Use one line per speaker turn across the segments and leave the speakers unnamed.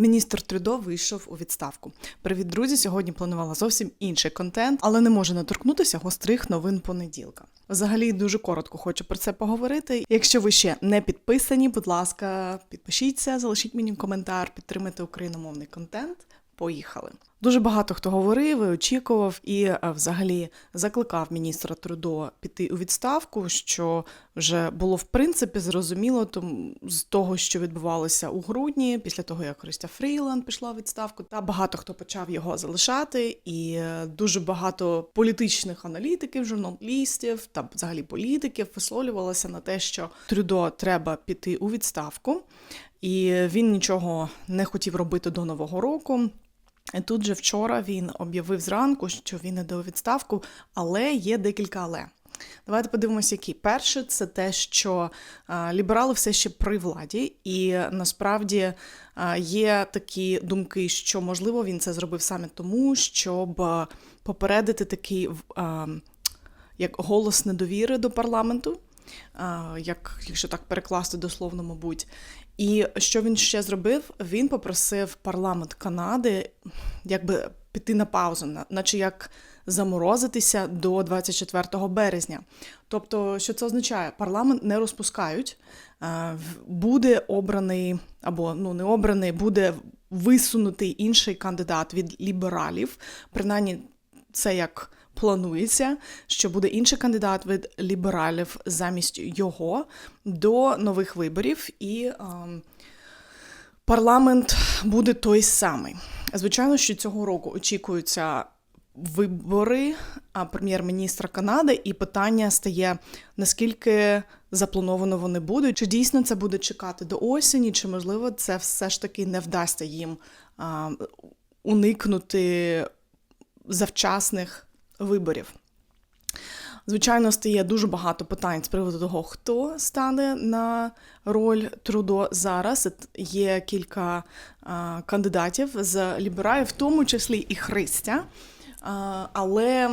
Міністр Трюдо вийшов у відставку. Привіт, друзі! Сьогодні планувала зовсім інший контент, але не можу не торкнутися гострих новин понеділка. Взагалі дуже коротко хочу про це поговорити. Якщо ви ще не підписані, будь ласка, підпишіться, залишіть мені коментар, підтримайте україномовний контент. Поїхали. Дуже багато хто говорив, і очікував і е, взагалі закликав міністра Трудо піти у відставку, що вже було в принципі зрозуміло тому з того, що відбувалося у грудні, після того як Христя Фріланд пішла у відставку, та багато хто почав його залишати, і е, дуже багато політичних аналітиків, журналістів та взагалі політиків висловлювалося на те, що Трюдо треба піти у відставку, і він нічого не хотів робити до нового року. Тут же вчора він об'явив зранку, що він іде у відставку, але є декілька але. Давайте подивимося, які. Перше, це те, що а, ліберали все ще при владі, і насправді а, є такі думки, що можливо він це зробив саме тому, щоб а, попередити такий як голос недовіри до парламенту, як якщо так перекласти дословно, мабуть. І що він ще зробив? Він попросив парламент Канади якби піти на паузу, наче як заморозитися до 24 березня. Тобто, що це означає? Парламент не розпускають, буде обраний або ну не обраний, буде висунутий інший кандидат від лібералів. Принаймні, це як планується, що буде інший кандидат від лібералів замість його до нових виборів, і е, парламент буде той самий. Звичайно, що цього року очікуються. Вибори прем'єр-міністра Канади, і питання стає наскільки заплановано вони будуть, чи дійсно це буде чекати до осені, чи можливо це все ж таки не вдасться їм а, уникнути завчасних виборів. Звичайно, стає дуже багато питань з приводу того, хто стане на роль Трудо зараз. Є кілька а, кандидатів з лібералів, в тому числі і Христя. А, але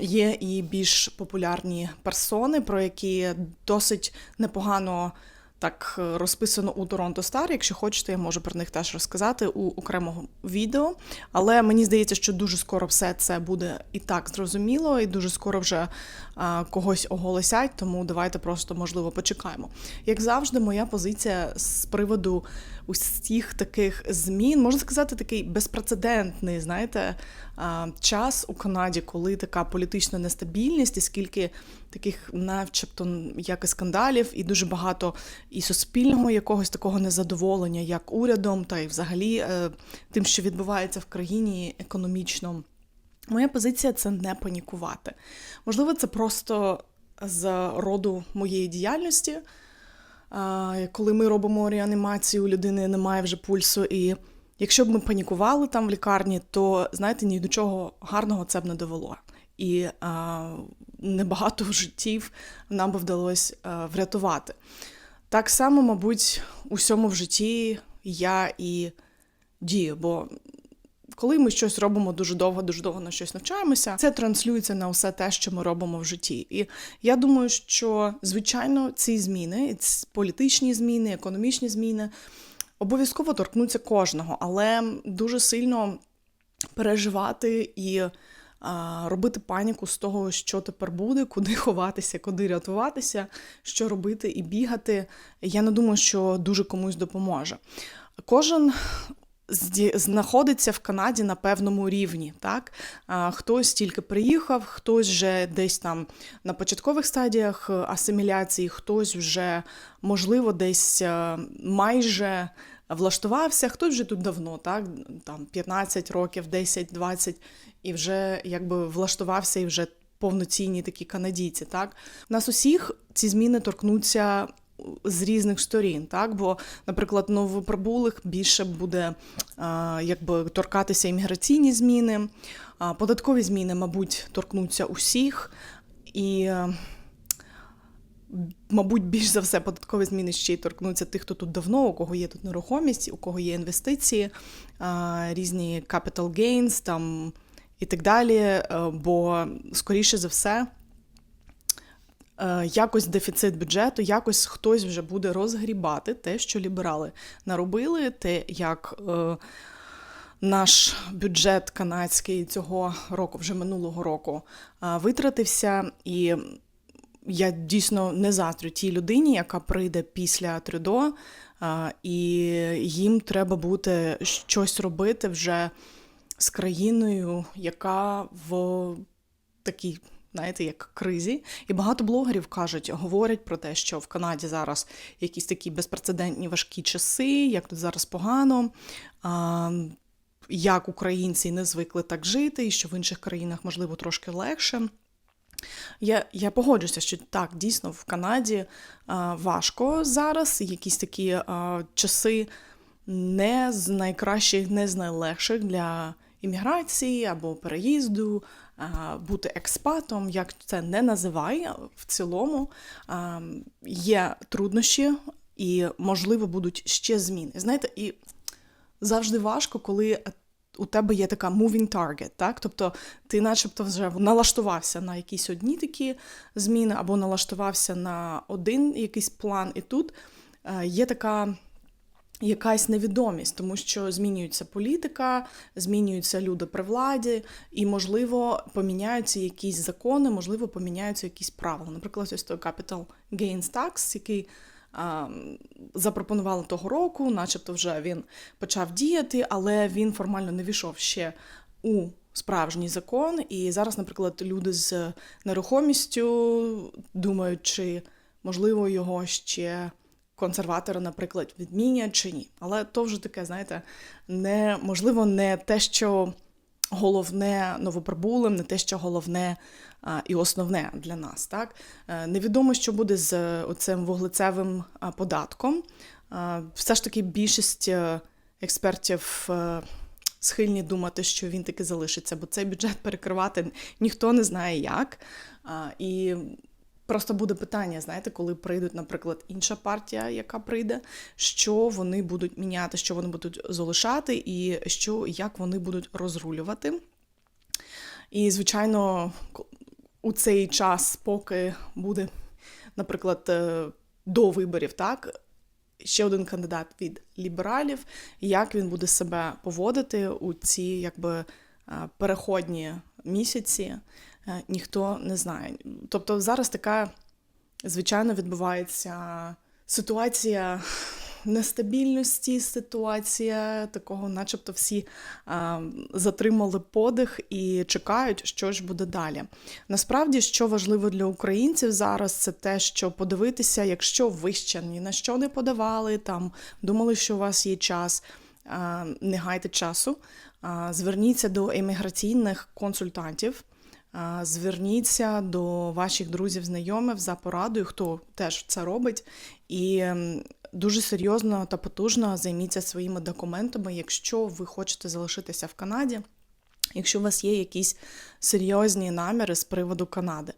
є і більш популярні персони, про які досить непогано так е, розписано у Торонто Стар. Якщо хочете, я можу про них теж розказати у окремого відео. Але мені здається, що дуже скоро все це буде і так зрозуміло, і дуже скоро вже когось оголосять. Тому давайте просто можливо почекаємо. Як завжди, моя позиція з приводу усіх таких змін можна сказати, такий безпрецедентний, знаєте, час у Канаді, коли така політична нестабільність, і скільки таких, начебто, як і скандалів, і дуже багато і суспільного якогось такого незадоволення, як урядом, та й взагалі е, тим, що відбувається в країні економічно. Моя позиція це не панікувати. Можливо, це просто з роду моєї діяльності. Коли ми робимо реанімацію, у людини немає вже пульсу, і якщо б ми панікували там в лікарні, то знаєте, ні до чого гарного це б не довело. І а, небагато життів нам би вдалося а, врятувати. Так само, мабуть, у всьому в житті я і дію, бо коли ми щось робимо дуже довго, дуже довго на щось навчаємося, це транслюється на все те, що ми робимо в житті. І я думаю, що звичайно ці зміни, політичні зміни, економічні зміни обов'язково торкнуться кожного, але дуже сильно переживати і. Робити паніку з того, що тепер буде, куди ховатися, куди рятуватися, що робити і бігати. Я не думаю, що дуже комусь допоможе. Кожен знаходиться в Канаді на певному рівні. Так? Хтось тільки приїхав, хтось вже десь там на початкових стадіях асиміляції, хтось вже, можливо, десь е, майже влаштувався, хтось вже тут давно, так? там 15 років, 10-20, і вже якби влаштувався і вже. Повноцінні такі канадійці, так нас усіх ці зміни торкнуться з різних сторін, так бо, наприклад, новоприбулих більше буде якби торкатися імміграційні зміни, податкові зміни, мабуть, торкнуться усіх і. Мабуть, більш за все, податкові зміни ще й торкнуться тих, хто тут давно, у кого є тут нерухомість, у кого є інвестиції, різні capital gains там і так далі. Бо, скоріше за все, е, якось дефіцит бюджету, якось хтось вже буде розгрібати те, що ліберали наробили, те, як. Е, наш бюджет канадський цього року, вже минулого року, а, витратився, і я дійсно не заздрю тій людині, яка прийде після Трюдо, і їм треба буде щось робити вже з країною, яка в такій. Знаєте, як кризі, і багато блогерів кажуть, говорять про те, що в Канаді зараз якісь такі безпрецедентні важкі часи, як тут зараз погано. Як українці не звикли так жити, і що в інших країнах, можливо, трошки легше. Я я погоджуся, що так, дійсно, в Канаді а, важко зараз. Якісь такі а, часи не з найкращих, не з найлегших для імміграції або переїзду, бути експатом, як це не називай, в цілому є труднощі і, можливо, будуть ще зміни. Знаєте, і завжди важко, коли у тебе є така moving target, так? Тобто ти начебто вже налаштувався на якісь одні такі зміни, або налаштувався на один якийсь план, і тут е, є така. Якась невідомість, тому що змінюється політика, змінюються люди при владі, і, можливо, поміняються якісь закони, можливо, поміняються якісь правила. Наприклад, ось той Capital Gains Tax, який запропонували того року, начебто вже він почав діяти, але він формально не війшов ще у справжній закон. І зараз, наприклад, люди з нерухомістю думають, чи можливо його ще. Консерватори, наприклад, відмінять чи ні. Але то вже таке, знаєте, не можливо, не те, що головне новоприбулим, не те, що головне і основне для нас. Так? Е, невідомо, що буде з цим вуглецевим податком. Все ж таки, більшість е, експертів. Е, схильні думати, що він таки залишиться, бо цей бюджет перекривати ніхто не знає як. І просто буде питання, знаєте, коли прийдуть, наприклад, інша партія, яка прийде, що вони будуть міняти, що вони будуть залишати, і що як вони будуть розрулювати. І, звичайно, у цей час, поки буде, наприклад, е, до виборів, так. Ще один кандидат від лібералів, як він буде себе поводити у ці якби е, переходні місяці, ніхто не знає. Тобто зараз така, звичайно, відбувається ситуація нестабільності ситуація, такого, начебто, всі а, затримали подих і чекають, що ж буде далі. Насправді, що важливо для українців зараз, це те, що подивитися, якщо ви ще ні на що не подавали, там думали, що у вас є час. Не гайте часу, зверніться до еміграційних консультантів, зверніться до ваших друзів, знайомих за порадою, хто теж це робить, і дуже серйозно та потужно займіться своїми документами, якщо ви хочете залишитися в Канаді. Якщо у вас є якісь серйозні наміри з приводу Канади,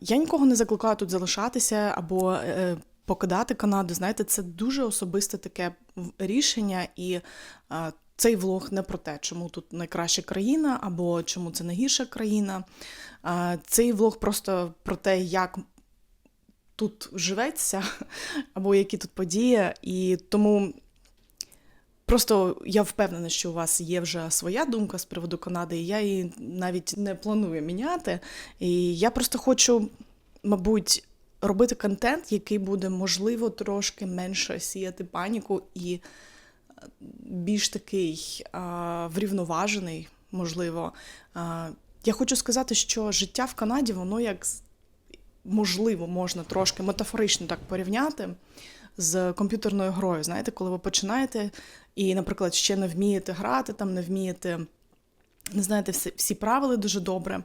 я нікого не закликаю тут залишатися або е, покидати Канаду. Знаєте, це дуже особисте таке рішення, і цей влог не про те, чому тут найкраща країна або чому це найгірша країна. Цей влог просто про те, як тут живеться, або які тут події. І тому просто я впевнена, що у вас є вже своя думка з приводу Канади, і я її навіть не планую міняти. І я просто хочу, мабуть, робити контент, який буде, можливо, трошки менше сіяти паніку і більш такий а, врівноважений, можливо. А, я хочу сказати, що життя в Канаді, воно як можливо, можна трошки метафорично так порівняти з комп'ютерною грою. Знаєте, коли ви починаєте і, наприклад, ще не вмієте грати, там не вмієте, не знаєте всі, всі правила дуже добре.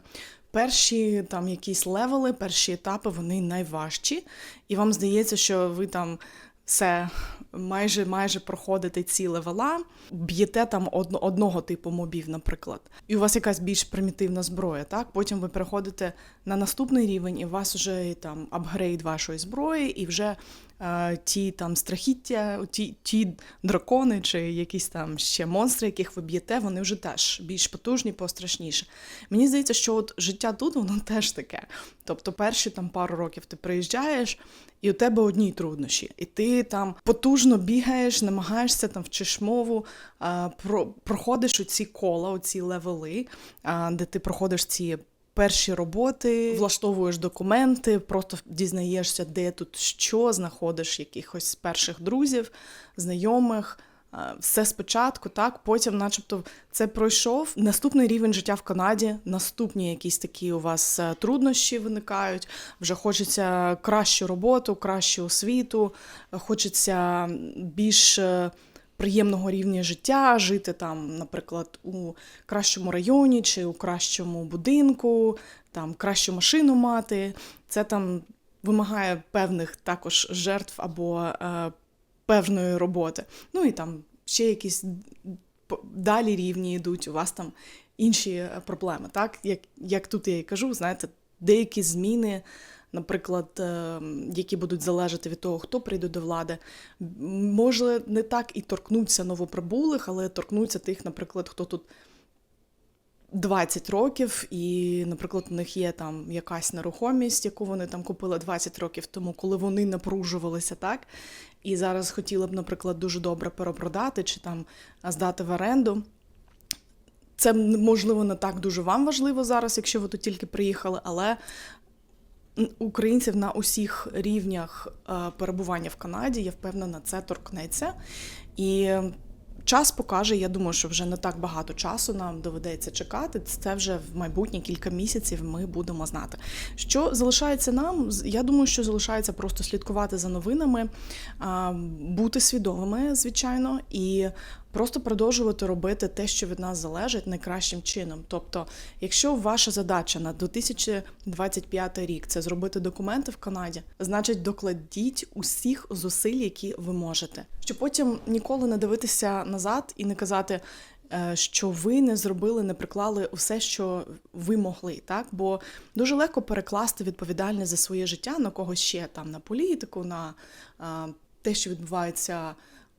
Перші там якісь левели, перші етапи, вони найважчі, і вам здається, що ви там все майже майже проходите ці левела, б'єте там од, одного типу мобів, наприклад, і у вас якась більш примітивна зброя. Так, потім ви переходите на наступний рівень, і у вас вже там апгрейд вашої зброї, і вже ті там страхіття, ті, ті дракони чи якісь там ще монстри, яких ви б'єте, вони вже теж більш потужні, пострашніші. Мені здається, що от життя тут воно теж таке. Тобто, перші там пару років ти приїжджаєш, і у тебе одні труднощі, і ти там потужно бігаєш, намагаєшся там вчиш мову, про, проходиш оці кола, оці левели, де ти проходиш ці. Перші роботи, влаштовуєш документи, просто дізнаєшся, де тут що, знаходиш якихось перших друзів, знайомих. Все спочатку, так, потім, начебто, це пройшов. Наступний рівень життя в Канаді, наступні якісь такі у вас е, труднощі виникають. Вже хочеться кращу роботу, кращу освіту, хочеться більш е, приємного рівня життя, жити там, наприклад, у кращому районі чи у кращому будинку, там кращу машину мати. Це там вимагає певних також жертв або е, певної роботи. Ну і там ще якісь далі рівні йдуть, у вас там інші е, проблеми. Так? Як, як тут я і кажу, знаєте, деякі зміни. Наприклад, е, які будуть залежати від того, хто прийде до влади, може не так і торкнуться новоприбулих, але торкнуться тих, наприклад, хто тут 20 років, і, наприклад, у них є там якась нерухомість, яку вони там купили 20 років тому, коли вони напружувалися, так? І зараз хотіли б, наприклад, дуже добре перепродати чи там здати в оренду. Це можливо не так дуже вам важливо зараз, якщо ви тут тільки приїхали, але українців на усіх рівнях е, перебування в Канаді, я впевнена, це торкнеться. І час покаже, я думаю, що вже не так багато часу нам доведеться чекати. Це вже в майбутні кілька місяців ми будемо знати. Що залишається нам? Я думаю, що залишається просто слідкувати за новинами, бути свідомими, звичайно, і просто продовжувати робити те, що від нас залежить, найкращим чином. Тобто, якщо ваша задача на 2025 рік це зробити документи в Канаді, значить докладіть усіх зусиль, які ви можете, щоб потім ніколи не дивитися назад і не казати. е, Що ви не зробили, не приклали усе, що ви могли, так? Бо дуже легко перекласти відповідальність за своє життя на когось ще там на політику, на те, що відбувається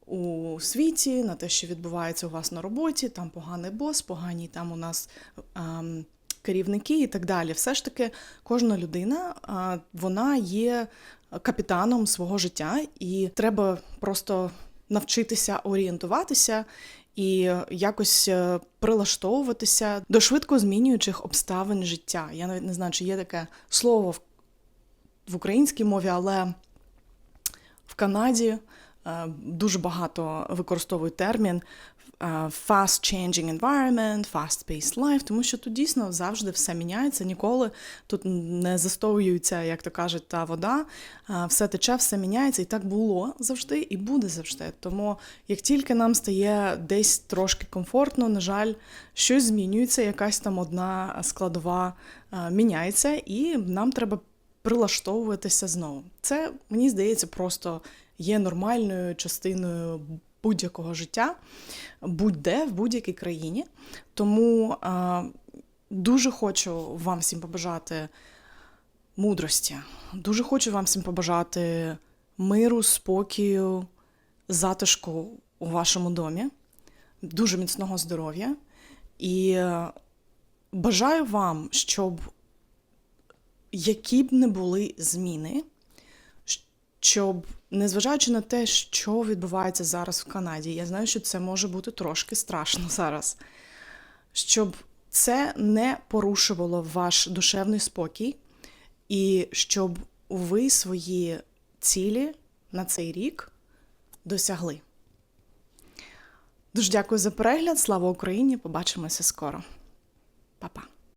у світі, на те, що відбувається у вас на роботі, там поганий бос, погані там у нас ем, керівники і так далі. Все ж таки, кожна людина а, вона є капітаном свого життя, і треба просто навчитися орієнтуватися. І якось е, прилаштовуватися до швидко змінюючих обставин життя. Я навіть не знаю, чи є таке слово в, українській мові, але в Канаді е, дуже багато використовують термін е, fast changing environment, fast paced life, тому що тут дійсно завжди все міняється, ніколи тут не застоюється, як то кажуть, та вода, е, все тече, все міняється, і так було завжди і буде завжди. Тому як тільки нам стає десь трошки комфортно, на жаль, щось змінюється, якась там одна складова е, міняється, і нам треба прилаштовуватися знову. Це мені здається просто є нормальною частиною будь-якого життя, будь-де в будь-якій країні. Тому а, дуже хочу вам всім побажати мудрості. Дуже хочу вам всім побажати миру, спокою, затишку у вашому домі, дуже міцного здоров'я. І е, бажаю вам, щоб які б не були зміни, щоб, незважаючи на те, що відбувається зараз в Канаді, я знаю, що це може бути трошки страшно зараз, щоб це не порушувало ваш душевний спокій, і щоб ви свої цілі на цей рік досягли. Дуже дякую за перегляд. Слава Україні! Побачимося скоро. Па-па.